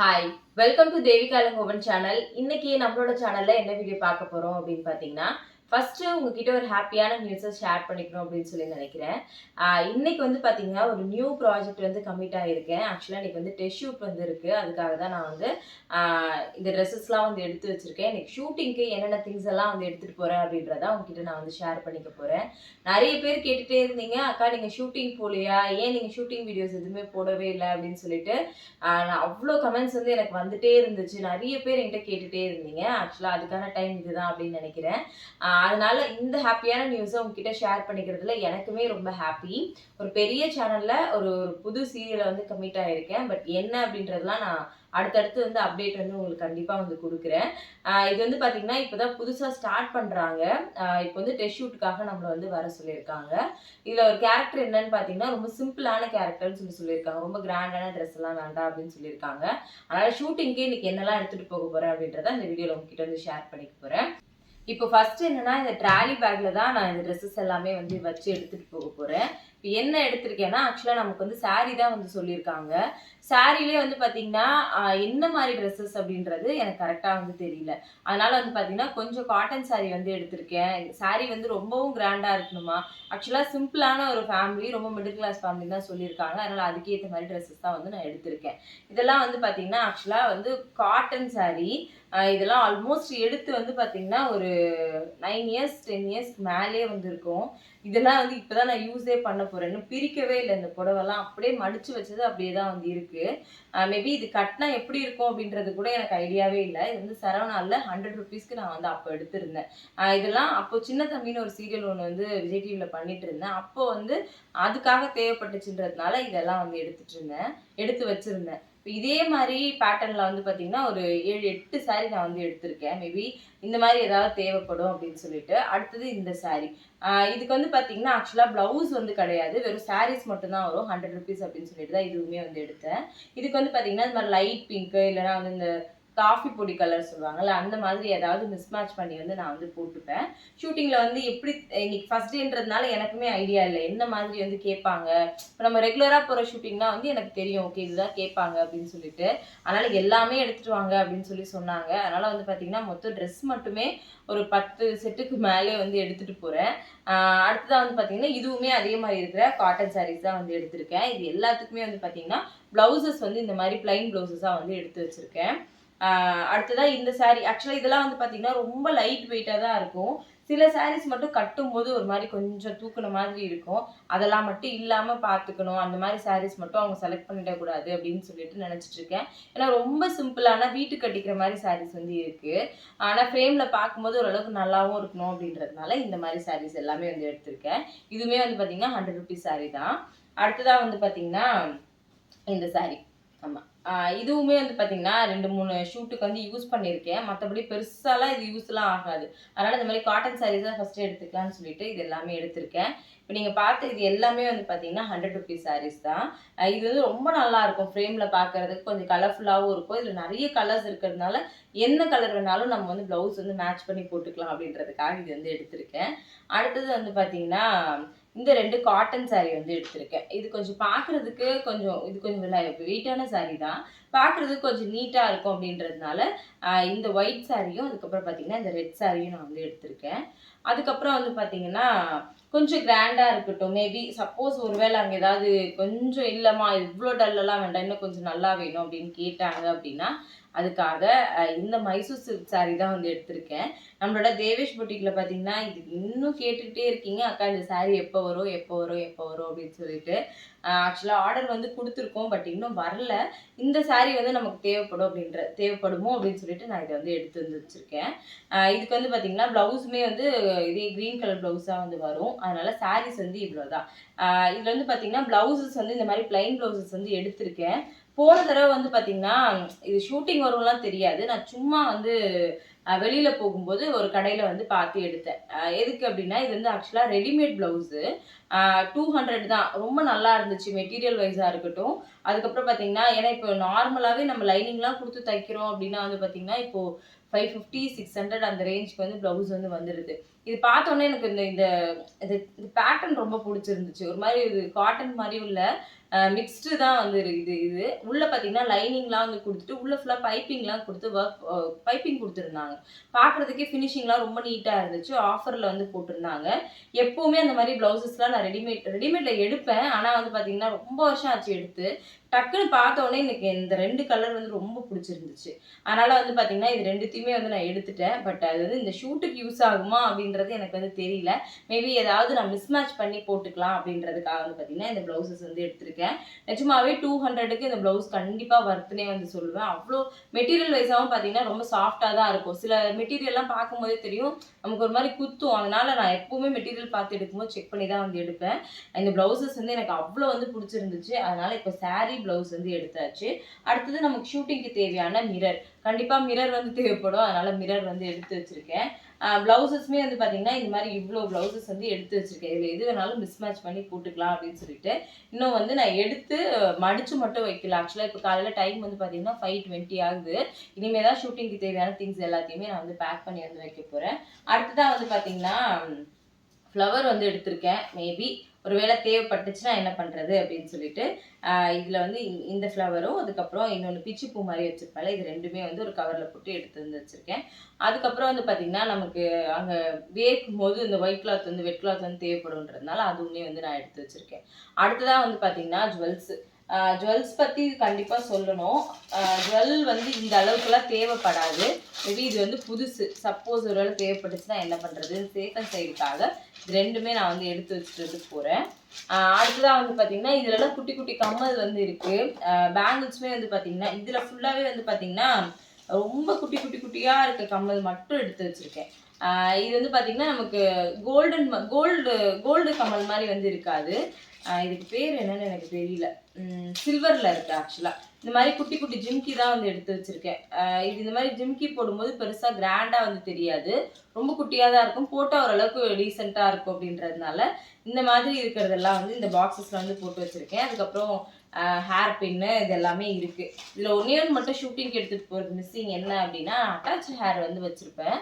Hi welcome to Devika own channel இன்னைக்கு நம்மளோட சேனல்ல என்ன வீடியோ பார்க்க போறோம் அப்படின்னு பார்த்தீங்கன்னா ஃபஸ்ட்டு உங்ககிட்ட ஒரு ஹாப்பியான நியூஸை ஷேர் பண்ணிக்கணும் அப்படின்னு சொல்லி நினைக்கிறேன். இன்னைக்கு வந்து பார்த்தீங்கன்னா ஒரு நியூ ப்ராஜெக்ட் வந்து கம்மிட் ஆகிருக்கேன் ஆக்சுவலாக இன்னைக்கு வந்து டெஸ்ட் ஷூட் வந்து இருக்குது அதுக்காக தான் நான் வந்து இந்த ட்ரெஸ்ஸஸ்லாம் வந்து எடுத்து வச்சுருக்கேன். இன்னைக்கு ஷூட்டிங்க்கு என்னென்ன திங்ஸ் எல்லாம் வந்து எடுத்துகிட்டு போகிறேன் அப்படின்றத உங்ககிட்ட நான் வந்து ஷேர் பண்ணிக்க போகிறேன் நிறைய பேர் கேட்டுகிட்டே இருந்தீங்க அக்கா நீங்கள் ஷூட்டிங் போகலையா? ஏன் நீங்கள் ஷூட்டிங் வீடியோஸ் எதுவுமே போடவே இல்லை? அப்படின்னு சொல்லிட்டு நான் அவ்வளோ கமெண்ட்ஸ் வந்து எனக்கு வந்துட்டே இருந்துச்சு. நிறைய பேர் என்கிட்ட கேட்டுகிட்டே இருந்தீங்க. ஆக்சுவலாக அதுக்கான டைம் இதுதான் அப்படின்னு நினைக்கிறேன். அதனால இந்த ஹாப்பியான நியூஸை உங்ககிட்ட ஷேர் பண்ணிக்கிறதுல எனக்குமே ரொம்ப ஹாப்பி ஒரு பெரிய சேனல்ல ஒரு ஒரு புது சீரியலை வந்து கமிட் ஆயிருக்கேன். பட் என்ன அப்படின்றதுலாம் நான் அடுத்தடுத்து வந்து அப்டேட் வந்து உங்களுக்கு கண்டிப்பாக வந்து கொடுக்குறேன். இது வந்து பார்த்தீங்கன்னா இப்போ தான் புதுசாக ஸ்டார்ட் பண்ணுறாங்க இப்போ வந்து டெஸ்ட் ஷூட்டுக்காக நம்மளை வந்து வர சொல்லியிருக்காங்க. இதில் ஒரு கேரக்டர் என்னன்னு பார்த்தீங்கன்னா ரொம்ப சிம்பிளான கேரக்டர்னு சொல்லி சொல்லியிருக்காங்க. ரொம்ப கிராண்டான ட்ரெஸ் எல்லாம் வேண்டாம் அப்படின்னு சொல்லியிருக்காங்க. அதனால் ஷூட்டிங்கே இன்னைக்கு என்னெல்லாம் எடுத்துகிட்டு போக போகிறேன் அப்படின்றத அந்த வீடியோவில் உங்ககிட்ட வந்து ஷேர் பண்ணிக்க போகிறேன் இப்போ ஃபர்ஸ்ட் என்னன்னா இந்த ட்ராலி பேக்ல தான் நான் இந்த ட்ரெஸ்ஸஸ் எல்லாமே வந்து வச்சு எடுத்துட்டு போக போறேன். இப்போ என்ன எடுத்திருக்கேன்னா ஆக்சுவலாக நமக்கு வந்து சாரீ தான் வந்து சொல்லியிருக்காங்க. சாரீலே வந்து பார்த்தீங்கன்னா என்ன மாதிரி ட்ரெஸ்ஸஸ் அப்படின்றது எனக்கு கரெக்டாக வந்து தெரியல. அதனால வந்து பார்த்தீங்கன்னா கொஞ்சம் காட்டன் சாரீ வந்து எடுத்திருக்கேன். சாரீ வந்து ரொம்பவும் கிராண்டாக இருக்கணுமா? ஆக்சுவலாக சிம்பிளான ஒரு ஃபேமிலி ரொம்ப மிடில் கிளாஸ் ஃபேமிலி தான் சொல்லியிருக்காங்க. அதனால அதுக்கேற்ற மாதிரி ட்ரெஸ்ஸஸ் தான் வந்து நான் எடுத்திருக்கேன். இதெல்லாம் வந்து பார்த்தீங்கன்னா ஆக்சுவலாக வந்து காட்டன் சாரீ இதெல்லாம் ஆல்மோஸ்ட் எடுத்து வந்து பார்த்தீங்கன்னா ஒரு நைன் இயர்ஸ் டென் இயர்ஸ் மேலே வந்து இருக்கும். இதெல்லாம் வந்து இப்போ தான் நான் யூஸே பண்ண போகிறேன்னு இன்னும் பிரிக்கவே இல்லை. இந்த புடவைலாம் அப்படியே மடித்து வச்சது அப்படியே தான் வந்து இருக்குது மேபி இது கட்டினா எப்படி இருக்கும் அப்படின்றது கூட எனக்கு ஐடியாவே இல்லை. இது வந்து சரவணால ஹண்ட்ரட் ருபீஸ்க்கு நான் வந்து அப்போ எடுத்திருந்தேன். இதெல்லாம் அப்போ சின்ன தம்பின்னு ஒரு சீரியல் ஒன்று வந்து விஜய் டிவியில் பண்ணிட்டு இருந்தேன். அப்போ வந்து அதுக்காக தேவைப்பட்டுச்சுன்றதுனால இதெல்லாம் வந்து எடுத்துட்டு இருந்தேன். எடுத்து வச்சிருந்தேன். இதே மாதிரி பேட்டர்னில் வந்து பார்த்தீங்கன்னா ஒரு ஏழு எட்டு saree நான் வந்து எடுத்திருக்கேன். மேபி இந்த மாதிரி ஏதாவது தேவைப்படும் அப்படின்னு சொல்லிட்டு. அடுத்தது இந்த saree. இதுக்கு வந்து பார்த்தீங்கன்னா ஆக்சுவலாக ப்ளவுஸ் வந்து கிடையாது. வெறும் சாரீஸ் மட்டும்தான் வரும். ஹண்ட்ரட் ருபீஸ் அப்படின்னு சொல்லிட்டு தான் இதுவுமே வந்து எடுத்தேன். இதுக்கு வந்து பார்த்தீங்கன்னா இந்த மாதிரி லைட் பிங்க்கு இல்லைன்னா வந்து இந்த காஃபி பொடி கலர் சொல்லுவாங்கல்ல அந்த மாதிரி ஏதாவது மிஸ்மேட்ச் பண்ணி வந்து நான் வந்து போட்டுப்பேன். ஷூட்டிங்கில் வந்து எப்படி இன்னைக்கு ஃபர்ஸ்ட் டேன்றதுனால எனக்குமே ஐடியா இல்லை. என்ன மாதிரி வந்து கேட்பாங்க? இப்போ நம்ம ரெகுலராக போகிற ஷூட்டிங்னா வந்து எனக்கு தெரியும் ஓகே இதுதான் கேட்பாங்க அப்படின்னு சொல்லிட்டு. அதனால் எல்லாமே எடுத்துகிட்டு வாங்க அப்படின்னு சொல்லி சொன்னாங்க. அதனால் வந்து பார்த்தீங்கன்னா மொத்தம் ட்ரெஸ் மட்டுமே ஒரு பத்து செட்டுக்கு மேலே வந்து எடுத்துகிட்டு போகிறேன் அடுத்ததாக வந்து பார்த்தீங்கன்னா இதுவுமே அதே மாதிரி இருக்கிற காட்டன் சாரீஸ் தான் வந்து எடுத்திருக்கேன். இது எல்லாத்துக்குமே வந்து பார்த்தீங்கன்னா ப்ளவுசஸ் வந்து இந்த மாதிரி பிளைன் ப்ளவுசஸாக வந்து எடுத்து வச்சுருக்கேன். அடுத்ததாக இந்த சாரீ ஆக்சுவலாக இதெல்லாம் வந்து பார்த்தீங்கன்னா ரொம்ப லைட் வெயிட்டாக தான் இருக்கும். சில சாரீஸ் மட்டும் கட்டும்போது ஒரு மாதிரி கொஞ்சம் தூக்குன மாதிரி இருக்கும். அதெல்லாம் மட்டும் இல்லாமல் பார்த்துக்கணும் அந்த மாதிரி சாரீஸ் மட்டும் அவங்க செலக்ட் பண்ணிடக்கூடாது அப்படின்னு சொல்லிட்டு நினச்சிட்டு இருக்கேன். ஏன்னா ரொம்ப சிம்பிளான வீட்டுக்கு கட்டிக்கிற மாதிரி சாரீஸ் வந்து இருக்குது ஆனால் ஃப்ரேமில் பார்க்கும்போது ஓரளவுக்கு நல்லாவும் இருக்கணும் அப்படின்றதுனால இந்த மாதிரி சாரீஸ் எல்லாமே வந்து எடுத்திருக்கேன். இதுவுமே வந்து பார்த்தீங்கன்னா ஹண்ட்ரட் ருபீஸ் சாரீ தான். அடுத்ததாக வந்து பார்த்தீங்கன்னா இந்த சாரீ ஆமாம் இதுவுமே வந்து பார்த்தீங்கன்னா ரெண்டு மூணு ஷூட்டுக்கு வந்து யூஸ் பண்ணியிருக்கேன். மற்றபடி பெருசாலாம் இது யூஸ்லாம் ஆகாது. அதனால் இந்த மாதிரி காட்டன் சாரீஸ் தான் ஃபஸ்ட்டு எடுத்துக்கலாம்னு சொல்லிட்டு இது எல்லாமே எடுத்திருக்கேன். இப்போ நீங்கள் பார்த்து இது எல்லாமே வந்து பார்த்தீங்கன்னா ஹண்ட்ரட் ருபீஸ் சாரீஸ் தான். இது வந்து ரொம்ப நல்லா இருக்கும் ஃப்ரேமில் பார்க்கறதுக்கு கொஞ்சம் கலர்ஃபுல்லாகவும் இருக்கும். இதில் நிறைய கலர்ஸ் இருக்கிறதுனால என்ன கலர் வேணாலும் நம்ம வந்து ப்ளவுஸ் வந்து மேட்ச் பண்ணி போட்டுக்கலாம் அப்படின்றதுக்காக இது வந்து எடுத்திருக்கேன். அடுத்தது வந்து பார்த்தீங்கன்னா இந்த ரெண்டு காட்டன் சாரீ வந்து எடுத்திருக்கேன். இது கொஞ்சம் பார்க்குறதுக்கு கொஞ்சம் இது கொஞ்சம் வெயிட்டான சாரீ தான். பார்க்குறதுக்கு கொஞ்சம் நீட்டாக இருக்கும் அப்படின்றதுனால இந்த ஒயிட் சாரியும் அதுக்கப்புறம் பார்த்தீங்கன்னா இந்த ரெட் சாரியும் நான் வந்து எடுத்திருக்கேன். அதுக்கப்புறம் வந்து பார்த்தீங்கன்னா கொஞ்சம் கிராண்டாக இருக்கட்டும். மேபி சப்போஸ் ஒருவேளை அங்கே ஏதாவது கொஞ்சம் இல்லைம்மா இவ்வளோ டல்லெல்லாம் வேண்டாம் இன்னும் கொஞ்சம் நல்லா வேணும் அப்படின்னு கேட்டாங்க அப்படின்னா அதுக்காக இந்த மைசூர் சில்க் saree தான் வந்து எடுத்திருக்கேன். நம்மளோட தேவேஷ் பொட்டிக்கில் பார்த்தீங்கன்னா இது இன்னும் கேட்டுக்கிட்டே இருக்கீங்க. அக்கா இந்த saree எப்போ வரும் எப்போ வரும் எப்போ வரும் அப்படின்னு சொல்லிட்டு. ஆக்சுவலாக ஆர்டர் வந்து கொடுத்துருக்கோம் பட் இன்னும் வரல. இந்த saree வந்து நமக்கு தேவைப்படும் அப்படின்ற தேவைப்படுமோ அப்படின்னு சொல்லிட்டு நான் இதை வந்து எடுத்து வந்து வச்சுருக்கேன். இதுக்கு வந்து பார்த்தீங்கன்னா ப்ளவுஸுமே வந்து இதே க்ரீன் கலர் ப்ளவுஸாக வந்து வரும். அதனால் சாரீஸ் வந்து இவ்வளோ தான் இதில் வந்து பார்த்தீங்கன்னா ப்ளவுசஸ் வந்து இந்த மாதிரி ப்ளைன் ப்ளவுசஸ் வந்து எடுத்திருக்கேன். போன தடவை வந்து பார்த்தீங்கன்னா இது ஷூட்டிங் வரும்லாம் தெரியாது. நான் சும்மா வந்து வெளியில் போகும்போது ஒரு கடையில் வந்து பார்த்து எடுத்தேன். எதுக்கு அப்படின்னா இது வந்து ஆக்சுவலாக ரெடிமேட் ப்ளவுஸு டூ ஹண்ட்ரட் தான். ரொம்ப நல்லா இருந்துச்சு மெட்டீரியல் வைஸாக இருக்கட்டும். அதுக்கப்புறம் பார்த்தீங்கன்னா ஏன்னா இப்போ நார்மலாகவே நம்ம லைனிங்லாம் கொடுத்து தைக்கிறோம் அப்படின்னா வந்து பார்த்தீங்கன்னா இப்போ ஃபைவ் ஃபிஃப்டி சிக்ஸ் ஹண்ட்ரட் அந்த ரேஞ்சுக்கு வந்து ப்ளவுஸ் வந்து வந்துடுது இது பார்த்தோன்னே எனக்கு இந்த இந்த இது பேட்டர்ன் ரொம்ப பிடிச்சிருந்துச்சு. ஒரு மாதிரி இது காட்டன் மாதிரியும் இல்லை. மிக்ஸ்டு தான் வந்து இது இது. உள்ளே பார்த்தீங்கன்னா லைனிங்லாம் வந்து கொடுத்துட்டு உள்ளே ஃபுல்லாக பைப்பிங்லாம் கொடுத்து ஒர்க் பைப்பிங் கொடுத்துருந்தாங்க. பார்க்குறதுக்கே ஃபினிஷிங்லாம் ரொம்ப நீட்டாக இருந்துச்சு. ஆஃபரில் வந்து போட்டிருந்தாங்க. எப்போவுமே அந்த மாதிரி ப்ளவுசஸ்லாம் நான் ரெடிமேட் ரெடிமேடில் எடுப்பேன். ஆனால் வந்து பார்த்தீங்கன்னா ரொம்ப வருஷம் ஆச்சு எடுத்து. டக்குன்னு பார்த்தோன்னே எனக்கு இந்த ரெண்டு கலர் வந்து ரொம்ப பிடிச்சிருந்துச்சு. அதனால் வந்து பார்த்தீங்கன்னா இது ரெண்டுத்தையுமே வந்து நான் எடுத்துட்டேன். பட் அது வந்து இந்த ஷூட்டுக்கு யூஸ் ஆகுமா அப்படின்றது எனக்கு வந்து தெரியல. மேபி ஏதாவது நான் மிஸ்மேட்ச் பண்ணி போட்டுக்கலாம் அப்படின்றதுக்காக வந்து பார்த்தீங்கன்னா இந்த ப்ளவுசஸ் வந்து எடுத்திருக்கேன். நிஜமாவே டூ ஹண்ட்ரடுக்கு இந்த ப்ளவுஸ் கண்டிப்பாக வர்த்துனே வந்து சொல்லுவேன். அவ்வளோ மெட்டீரியல் வைஸாகவும் பார்த்தீங்கன்னா ரொம்ப சாஃப்டாக தான் இருக்கும். சில மெட்டீரியல்லாம் பார்க்கும்போதே தெரியும். நமக்கு ஒரு மாதிரி குத்தும். அதனால் நான் எப்போவுமே மெட்டீரியல் பார்த்து எடுக்கும்போது செக் பண்ணி தான் வந்து எடுப்பேன். இந்த ப்ளவுசஸ் வந்து எனக்கு அவ்வளோ வந்து பிடிச்சிருந்துச்சு. அதனால் இப்போ சாரீ ப்ளவுஸ் வந்து எடுத்தாச்சு. அடுத்தது நமக்கு ஷூட்டிங்க்கு தேவையான மிரர் கண்டிப்பாக மிரர் வந்து தேவைப்படும். அதனால மிரர் வந்து எடுத்து வச்சிருக்கேன். ப்ளவுசஸ்மே வந்து பார்த்தீங்கன்னா இந்த மாதிரி இவ்வளோ ப்ளவுசஸ் வந்து எடுத்து வச்சிருக்கேன். இதில் எது வேணாலும் மிஸ்மேட்ச் பண்ணி போட்டுக்கலாம் அப்படின்னு சொல்லிட்டு. இன்னும் வந்து நான் எடுத்து மடிச்சு மட்டும் வைக்கல. ஆக்சுவலாக இப்போ காலையில் டைம் வந்து பார்த்தீங்கன்னா ஃபைவ் டுவெண்ட்டி ஆகுது. இனிமேல் தான் ஷூட்டிங்க்கு தேவையான திங்ஸ் எல்லாத்தையுமே நான் வந்து பேக் பண்ணி வந்து வைக்க போகிறேன் அடுத்ததாக வந்து பார்த்தீங்கன்னா ஃப்ளவர் வந்து எடுத்திருக்கேன். மேபி ஒருவேளை தேவைப்பட்டுச்சுன்னா என்ன பண்ணுறது அப்படின்னு சொல்லிட்டு இதில் வந்து இந்த- ஃப்ளவரும் அதுக்கப்புறம் இன்னொன்று பிச்சி பூ மாதிரி வச்சுருப்பேன்ல இது ரெண்டுமே வந்து ஒரு கவரில் போட்டு எடுத்து வந்து வச்சுருக்கேன். அதுக்கப்புறம் வந்து பார்த்திங்கன்னா நமக்கு அங்கே வேர்க்கும் போது இந்த ஒயிட் கிளாத் வந்து வெட் கிளாத் வந்து தேவைப்படுன்றதுனால அதுவுமே வந்து நான் எடுத்து வச்சுருக்கேன். அடுத்ததாக வந்து பார்த்திங்கன்னா ஜுவல்ஸு ஜுவல்ஸ் பற்றி கண்டிப்பாக சொல்லணும். ஜுவல் வந்து இந்த அளவுக்குலாம் தேவைப்படாது. மேபி இது வந்து புதுசு. சப்போஸ் ஒரு வேளை தேவைப்பட்டுச்சுன்னா என்ன பண்ணுறது சேஃபன் சைடுக்காக இது ரெண்டுமே நான் வந்து எடுத்து வச்சுட்டு போகிறேன் அடுத்ததாக வந்து பார்த்தீங்கன்னா இதுலலாம் குட்டி குட்டி கம்மல் வந்து இருக்குது பேங்கிள்ஸுமே வந்து பார்த்திங்கன்னா இதில் ஃபுல்லாகவே வந்து பார்த்திங்கன்னா ரொம்ப குட்டி குட்டி குட்டியாக இருக்க கம்மல் மட்டும் எடுத்து வச்சுருக்கேன். இது வந்து பார்த்திங்கன்னா நமக்கு கோல்டன் கோல்டு கோல்டு கம்மல் மாதிரி வந்து இருக்காது. இதுக்கு பேர் என்னன்னு எனக்கு தெரியல. சில்வரில் இருக்குது ஆக்சுவலாக இந்த மாதிரி குட்டி குட்டி ஜிம்கி தான் வந்து எடுத்து வச்சுருக்கேன். இது இந்த மாதிரி ஜிம்கி போடும்போது பெருசாக கிராண்டாக வந்து தெரியாது. ரொம்ப குட்டியாக தான் இருக்கும். போட்டால் ஓரளவுக்கு டீசெண்டாக இருக்கும் அப்படின்றதுனால இந்த மாதிரி இருக்கிறதெல்லாம் வந்து இந்த பாக்ஸஸில் வந்து போட்டு வச்சுருக்கேன். அதுக்கப்புறம் ஹேர் பின்னு இது எல்லாமே இருக்குது இதில் ஒன்றே ஒன்று மட்டும் ஷூட்டிங் எடுத்துகிட்டு போகிறது மிஸ்ஸிங் என்ன அப்படின்னா அட்டாச் ஹேர் வந்து வச்சுருப்பேன்.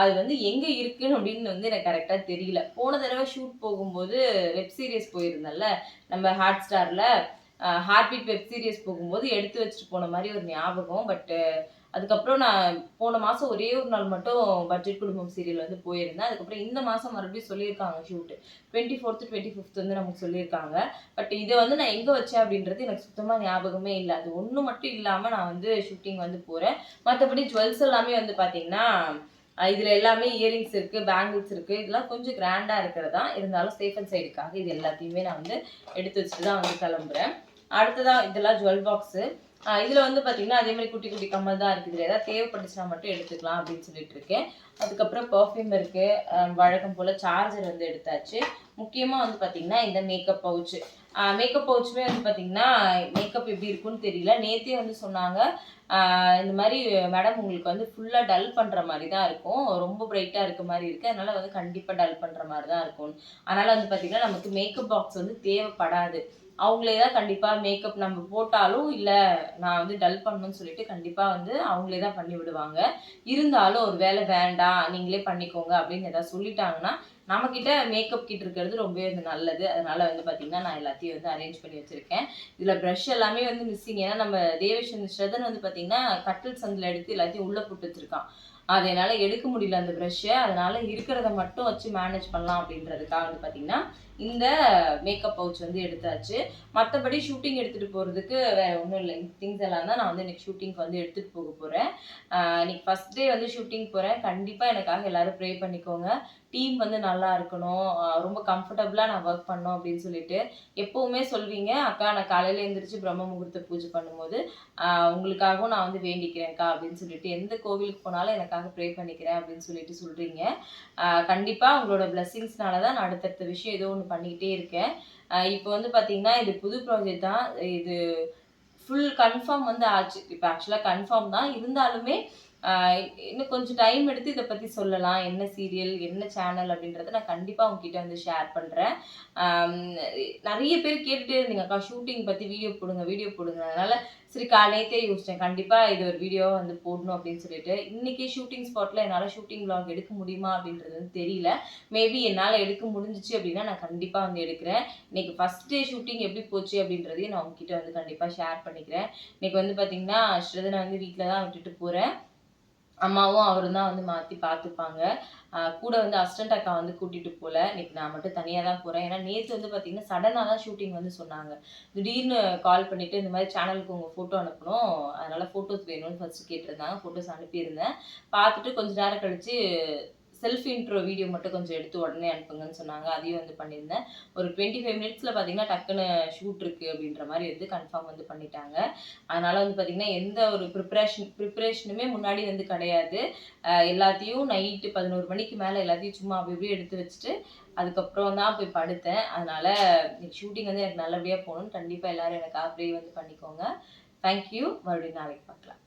அது வந்து எங்கே இருக்குன்னு அப்படின்னு வந்து எனக்கு கரெக்டாக தெரியல. போன தடவை ஷூட் போகும்போது வெப் சீரிஸ் போயிருந்தேன்ல நம்ம ஹாட் ஸ்டாரில் ஹார்ட்பீட் வெப் சீரிஸ் போகும்போது எடுத்து வச்சுட்டு போன மாதிரி ஒரு ஞாபகம். பட்டு அதுக்கப்புறம் நான் போன மாதம் ஒரே ஒரு நாள் மட்டும் பட்ஜெட் குடும்பம் சீரியல் வந்து போயிருந்தேன். அதுக்கப்புறம் இந்த மாதம் மறுபடியும் சொல்லியிருக்காங்க shoot twenty fourth twenty fifth வந்து நமக்கு சொல்லியிருக்காங்க. பட் இதை வந்து நான் எங்கே வச்சேன் அப்படின்றது எனக்கு சுத்தமாக ஞாபகமே இல்லை. அது ஒன்று மட்டும் இல்லாமல் நான் வந்து ஷூட்டிங் வந்து போகிறேன் மற்றபடி ஜுவல்ஸ் எல்லாமே வந்து பார்த்தீங்கன்னா இதில் எல்லாமே இயரிங்ஸ் இருக்குது பேங்கிள்ஸ் இருக்குது இதெல்லாம் கொஞ்சம் கிராண்டாக இருக்கிறதா? இருந்தாலும் சேஃப் அண்ட் சைடுக்காக இது எல்லாத்தையுமே நான் வந்து எடுத்து வச்சுட்டு தான் வந்து கிளம்புறேன். அடுத்ததாக இதெல்லாம் ஜுவல் பாக்ஸு இதில் வந்து பார்த்திங்கன்னா அதே மாதிரி குட்டி குட்டி கம்மல் தான் இருக்குது. இதில் ஏதாவது தேவைப்பட்டுச்சுன்னா மட்டும் எடுத்துக்கலாம் அப்படின்னு சொல்லிட்டு இருக்கேன். அதுக்கப்புறம் பர்ஃப்யூம் இருக்குது வழக்கம் போல் சார்ஜர் வந்து எடுத்தாச்சு. முக்கியமாக வந்து பார்த்திங்கன்னா இந்த மேக்கப் பவுச்சு மேக்கப் பவுச்சுமே வந்து பார்த்திங்கன்னா மேக்கப் எப்படி இருக்குன்னு தெரியல. நேற்றே வந்து சொன்னாங்க. இந்த மாதிரி மேடம் உங்களுக்கு வந்து ஃபுல்லாக டல் பண்ணுற மாதிரி தான் இருக்கும். ரொம்ப பிரைட்டாக இருக்க மாதிரி இருக்குது அதனால் வந்து கண்டிப்பாக டல் பண்ணுற மாதிரி தான் இருக்கும் அதனால் வந்து பார்த்திங்கன்னா நமக்கு மேக்கப் பாக்ஸ் வந்து தேவைப்படாது. அவங்களே தான் கண்டிப்பாக மேக்கப் நம்ம போட்டாலும் இல்லை நான் வந்து டல் பண்ணணும்னு சொல்லிட்டு கண்டிப்பாக வந்து அவங்களே தான் பண்ணி விடுவாங்க. இருந்தாலும் ஒரு வேலை வேண்டாம் நீங்களே பண்ணிக்கோங்க அப்படின்னு ஏதாவது சொல்லிட்டாங்கன்னா நம்மக்கிட்ட மேக்கப் கிட் இருக்கிறது ரொம்பவே வந்து நல்லது. அதனால வந்து பார்த்தீங்கன்னா நான் எல்லாத்தையும் வந்து அரேஞ்ச் பண்ணி வச்சுருக்கேன். இதில் ப்ரஷ் எல்லாமே வந்து மிஸ்ஸிங் ஏன்னா நம்ம தேவேஷன் ஸ்ரதன் வந்து பார்த்தீங்கன்னா கட்டில் சந்தில் எடுத்து எல்லாத்தையும் உள்ளே போட்டு வச்சுருக்கான். அது என்னால் எடுக்க முடியல அந்த ப்ரஷ்ஷை அதனால் இருக்கிறத மட்டும் வச்சு மேனேஜ் பண்ணலாம் அப்படின்றதுக்காக வந்து பார்த்தீங்கன்னா இந்த மேக்கப் பவுச் வந்து எடுத்தாச்சு. மற்றபடி ஷூட்டிங் எடுத்துகிட்டு போகிறதுக்கு வேறு ஒன்றும் இல்லை. திங்ஸ் எல்லாம் தான் நான் வந்து இன்னைக்கு ஷூட்டிங்க்கு வந்து எடுத்துகிட்டு போக போகிறேன் இன்னைக்கு ஃபஸ்ட் டே வந்து ஷூட்டிங் போகிறேன் கண்டிப்பாக எனக்காக எல்லோரும் ப்ரே பண்ணிக்கோங்க. டீம் வந்து நல்லா இருக்கணும். ரொம்ப கம்ஃபர்டபுளாக நான் ஒர்க் பண்ணணும் அப்படின்னு சொல்லிட்டு எப்போவுமே சொல்வீங்க. அக்கா நான் காலையில் எழுந்திரிச்சு பிரம்ம முகூர்த்த பூஜை பண்ணும்போது உங்களுக்காகவும் நான் வந்து வேண்டிக்கிறேன்க்கா அப்படின்னு சொல்லிட்டு எந்த கோவிலுக்கு போனாலும் எனக்காக ப்ரே பண்ணிக்கிறேன் அப்படின்னு சொல்லிட்டு சொல்கிறீங்க கண்டிப்பாக உங்களோட பிளெஸ்ஸிங்ஸ்னால தான் நான் அடுத்தடுத்த விஷயம் ஏதோ ஒன்று பண்ணிக்கிட்டே இருக்கேன். இப்போ வந்து பார்த்தீங்கன்னா இது புது ப்ராஜெக்ட் தான். இது ஃபுல் கன்ஃபார்ம் வந்து ஆச்சு. இப்போ ஆக்சுவலாக கன்ஃபார்ம் தான். இருந்தாலுமே இன்னும் கொஞ்சம் டைம் எடுத்து இதை பற்றி சொல்லலாம். என்ன சீரியல் என்ன சேனல் அப்படின்றத நான் கண்டிப்பாக உங்ககிட்ட வந்து ஷேர் பண்ணுறேன் நிறைய பேர் கேட்டுகிட்டே இருந்தீங்க அக்கா ஷூட்டிங் பற்றி வீடியோ போடுங்க வீடியோ போடுங்க. அதனால் சரி காலையத்தே யோசித்தேன் கண்டிப்பாக இது ஒரு வீடியோவை வந்து போடணும் அப்படின்னு சொல்லிட்டு. இன்றைக்கி ஷூட்டிங் ஸ்பாட்டில் என்னால் ஷூட்டிங் vlog எடுக்க முடியுமா அப்படின்றது வந்து தெரியல. மேபி என்னால் எடுக்க முடிஞ்சிச்சு அப்படின்னா நான் கண்டிப்பாக வந்து எடுக்கிறேன். இன்னைக்கு ஃபர்ஸ்ட் டே ஷூட்டிங் எப்படி போச்சு அப்படின்றதையும் நான் உங்ககிட்ட வந்து கண்டிப்பாக ஷேர் பண்ணிக்கிறேன். இன்னைக்கு வந்து பார்த்தீங்கன்னா ஸ்ரதனை வந்து வீட்டில் தான் விட்டுட்டு போகிறேன் அம்மாவும் அவரும் தான் வந்து மாற்றி பார்த்துப்பாங்க கூட வந்து அஸ்டன்ட் அக்கா வந்து கூட்டிகிட்டு போகல இன்னைக்கு நான் மட்டும் தனியாக தான் போகிறேன் ஏன்னா நேற்று வந்து பார்த்தீங்கன்னா சடனாக தான் ஷூட்டிங் வந்து சொன்னாங்க. திடீர்னு கால் பண்ணிவிட்டு இந்த மாதிரி சேனலுக்கு உங்கள் ஃபோட்டோ அனுப்பணும். அதனால் ஃபோட்டோஸ் வேணும்னு ஃபஸ்ட்டு கேட்டிருந்தாங்க. ஃபோட்டோஸ் அனுப்பியிருந்தேன். பார்த்துட்டு கொஞ்சம் நேரம் கழித்து செல்ஃப் இன்ட்ரோ வீடியோ மட்டும் கொஞ்சம் எடுத்து உடனே அனுப்புங்கன்னு சொன்னாங்க. அதையும் வந்து பண்ணியிருந்தேன். ஒரு டுவெண்ட்டி ஃபைவ் மினிட்ஸில் பார்த்தீங்கன்னா டக்குன்னு ஷூட் இருக்குது அப்படின்ற மாதிரி வந்து கன்ஃபார்ம் வந்து பண்ணிட்டாங்க. அதனால் வந்து பார்த்திங்கன்னா எந்த ஒரு ப்ரிப்ரேஷன் ப்ரிப்ரேஷனுமே முன்னாடி வந்து கிடையாது. எல்லாத்தையும் நைட்டு பதினோரு மணிக்கு மேலே எல்லாத்தையும் சும்மா அப்படி இப்படி எடுத்து வச்சுட்டு அதுக்கப்புறம் தான் போய் படுத்தேன். அதனால் ஷூட்டிங் வந்து எனக்கு நல்லபடியாக போகணும். கண்டிப்பாக எல்லோரும் எனக்கு அப்படியே வந்து பண்ணிக்கோங்க. தேங்க்யூ மறுபடியும் நாளைக்கு பார்க்கலாம்.